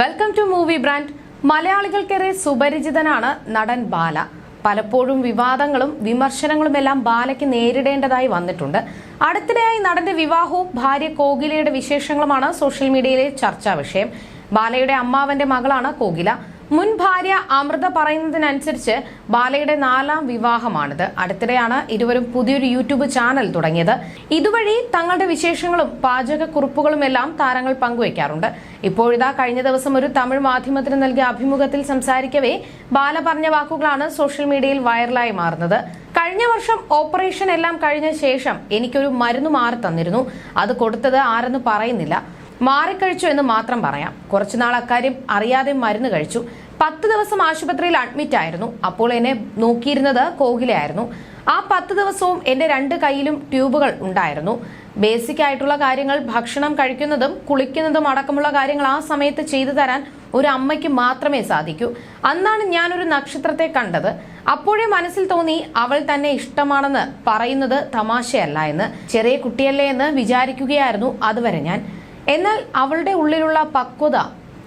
Welcome to movie brand മലയാളികൾക്കേറെ സുപരിചിതനാണ് നടൻ ബാല. പലപ്പോഴും വിവാദങ്ങളും വിമർശനങ്ങളും എല്ലാം ബാലയ്ക്ക് നേരിടേണ്ടതായി വന്നിട്ടുണ്ട്. അടുത്തിടെയായി നടന്റെ വിവാഹവും ഭാര്യ കോകിലയുടെ വിശേഷങ്ങളുമാണ് സോഷ്യൽ മീഡിയയിലെ ചർച്ചാ വിഷയം. ബാലയുടെ അമ്മാവന്റെ മകളാണ് കോകില. മുൻ ഭാര്യ അമൃത പറയുന്നതിനനുസരിച്ച് ബാലയുടെ നാലാം വിവാഹമാണിത്. അടുത്തിടെയാണ് ഇരുവരും പുതിയൊരു യൂട്യൂബ് ചാനൽ തുടങ്ങിയത്. ഇതുവഴി തങ്ങളുടെ വിശേഷങ്ങളും പാചകക്കുറിപ്പുകളും എല്ലാം താരങ്ങൾ പങ്കുവയ്ക്കാറുണ്ട്. ഇപ്പോഴിതാ കഴിഞ്ഞ ദിവസം ഒരു തമിഴ് മാധ്യമത്തിന് നൽകിയ അഭിമുഖത്തിൽ സംസാരിക്കവേ ബാല പറഞ്ഞ വാക്കുകളാണ് സോഷ്യൽ മീഡിയയിൽ വൈറലായി മാറുന്നത്. കഴിഞ്ഞ വർഷം ഓപ്പറേഷൻ എല്ലാം കഴിഞ്ഞ ശേഷം എനിക്കൊരു മരുന്ന് മാറി തന്നിരുന്നു. അത് കൊടുത്തത് ആരെന്ന് പറയുന്നില്ല. മാറിക്കഴിച്ചു എന്ന് മാത്രം പറയാം. കുറച്ചുനാൾ അക്കാര്യം അറിയാതെ മരുന്ന് കഴിച്ചു. പത്ത് ദിവസം ആശുപത്രിയിൽ അഡ്മിറ്റ് ആയിരുന്നു. അപ്പോൾ എന്നെ നോക്കിയിരുന്നത് കോകിലയായിരുന്നു. ആ പത്ത് ദിവസവും എന്റെ രണ്ട് കൈയിലും ട്യൂബുകൾ ഉണ്ടായിരുന്നു. ബേസിക് ആയിട്ടുള്ള കാര്യങ്ങൾ ഭക്ഷണം കഴിക്കുന്നതും കുളിക്കുന്നതും അടക്കമുള്ള കാര്യങ്ങൾ ആ സമയത്ത് ചെയ്തു തരാൻ ഒരു അമ്മയ്ക്ക് മാത്രമേ സാധിക്കൂ. അന്നാണ് ഞാൻ ഒരു നക്ഷത്രത്തെ കണ്ടത്. അപ്പോഴേ മനസ്സിൽ തോന്നി അവൾ തന്നെ ഇഷ്ടമാണെന്ന് പറയുന്നത് തമാശയല്ല എന്ന്. ചെറിയ കുട്ടിയല്ലേ എന്ന് വിചാരിക്കുകയായിരുന്നു അതുവരെ ഞാൻ. എന്നാൽ അവളുടെ ഉള്ളിലുള്ള പക്വത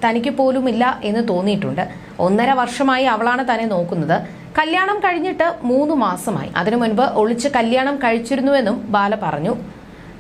തനിക്ക് പോലുമില്ല എന്ന് തോന്നിയിട്ടുണ്ട്. ഒന്നര വർഷമായി അവളാണ് തന്നെ നോക്കുന്നത്. കല്യാണം കഴിഞ്ഞിട്ട് മൂന്ന് മാസമായി. അതിനു മുൻപ് ഒളിച്ച് കല്യാണം കഴിച്ചിരുന്നുവെന്നും ബാല പറഞ്ഞു.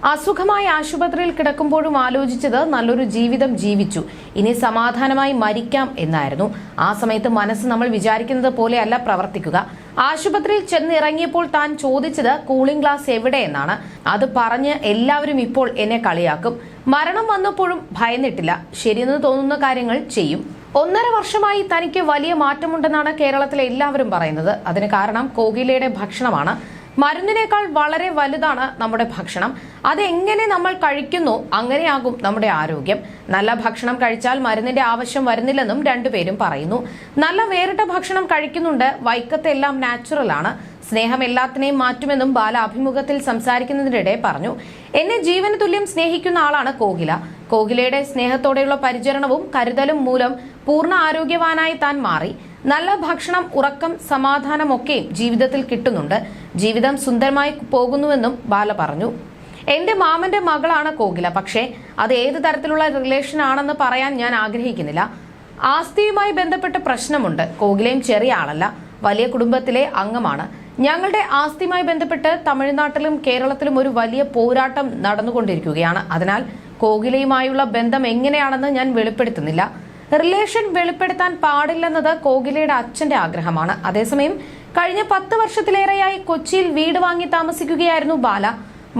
അസുഖമായി ആശുപത്രിയിൽ കിടക്കുമ്പോഴും ആലോചിച്ചത് നല്ലൊരു ജീവിതം ജീവിച്ചു. ഇനി സമാധാനമായി മരിക്കാം എന്നായിരുന്നു. ആ സമയത്ത് മനസ്സ് നമ്മൾ വിചാരിക്കുന്നത് പോലെയല്ല പ്രവർത്തിക്കുക. ആശുപത്രിയിൽ ചെന്നിറങ്ങിയപ്പോൾ താൻ ചോദിച്ചത് കൂളിംഗ് ഗ്ലാസ് എവിടെ എന്നാണ്. അത് പറഞ്ഞ് എല്ലാവരും ഇപ്പോൾ എന്നെ കളിയാക്കും. മരണം വന്നപ്പോഴും ഭയന്നിട്ടില്ല. ശരിയെന്ന് തോന്നുന്ന കാര്യങ്ങൾ ചെയ്യും. ഒന്നര വർഷമായി തനിക്ക് വലിയ മാറ്റമുണ്ടെന്നാണ് കേരളത്തിലെ എല്ലാവരും പറയുന്നത്. അതിന് കാരണം കോകിലയുടെ ഭക്ഷണമാണ്. മരുന്നിനേക്കാൾ വളരെ വലുതാണ് നമ്മുടെ ഭക്ഷണം. അതെങ്ങനെ നമ്മൾ കഴിക്കുന്നു അങ്ങനെയാകും നമ്മുടെ ആരോഗ്യം. നല്ല ഭക്ഷണം കഴിച്ചാൽ മരുന്നിന്റെ ആവശ്യം വരുന്നില്ലെന്നും രണ്ടുപേരും പറയുന്നു. നല്ല വേറിട്ട ഭക്ഷണം കഴിക്കുന്നുണ്ട് വൈക്കത്തെല്ലാം നാച്ചുറൽ ആണ്. സ്നേഹം എല്ലാത്തിനെയും മാറ്റുമെന്നും ബാല അഭിമുഖത്തിൽ സംസാരിക്കുന്നതിനിടെ പറഞ്ഞു. എന്നെ ജീവന് തുല്യം സ്നേഹിക്കുന്ന ആളാണ് കോകില. കോകിലയുടെ സ്നേഹത്തോടെയുള്ള പരിചരണവും കരുതലും മൂലം പൂർണ ആരോഗ്യവാനായി താൻ മാറി. നല്ല ഭക്ഷണം ഉറക്കം സമാധാനമൊക്കെ ജീവിതത്തിൽ കിട്ടുന്നുണ്ട്. ജീവിതം സുന്ദരമായി പോകുന്നുവെന്നും ബാല പറഞ്ഞു. എന്റെ മാമന്റെ മകളാണ് കോകില. പക്ഷേ അത് ഏത് തരത്തിലുള്ള റിലേഷൻ ആണെന്ന് പറയാൻ ഞാൻ ആഗ്രഹിക്കുന്നില്ല. ആസ്തിയുമായി ബന്ധപ്പെട്ട പ്രശ്നമുണ്ട്. കോകിലയും ചെറിയ ആളല്ല. വലിയ കുടുംബത്തിലെ അംഗമാണ്. ഞങ്ങളുടെ ആസ്തിയുമായി ബന്ധപ്പെട്ട് തമിഴ്നാട്ടിലും കേരളത്തിലും ഒരു വലിയ പോരാട്ടം നടന്നുകൊണ്ടിരിക്കുകയാണ്. അതിനാൽ കോകിലയുമായുള്ള ബന്ധം എങ്ങനെയാണെന്ന് ഞാൻ വെളിപ്പെടുത്തുന്നില്ല. റിലേഷൻ വെളിപ്പെടുത്താൻ പാടില്ലെന്നത് കോകിലയുടെ അച്ഛന്റെ ആഗ്രഹമാണ്. അതേസമയം കഴിഞ്ഞ പത്ത് വർഷത്തിലേറെയായി കൊച്ചിയിൽ വീട് വാങ്ങി താമസിക്കുകയായിരുന്നു ബാല.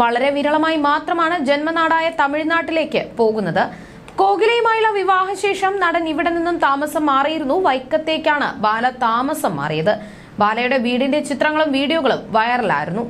വളരെ വിരളമായി മാത്രമാണ് ജന്മനാടായ തമിഴ്നാട്ടിലേക്ക് പോകുന്നത്. കോകിലയുമായുള്ള വിവാഹശേഷം നടൻ ഇവിടെ നിന്നും താമസം മാറിയിരുന്നു. വൈക്കത്തേക്കാണ് ബാല താമസം മാറിയത്. ബാലയുടെ വീടിന്റെ ചിത്രങ്ങളും വീഡിയോകളും വൈറലായിരുന്നു.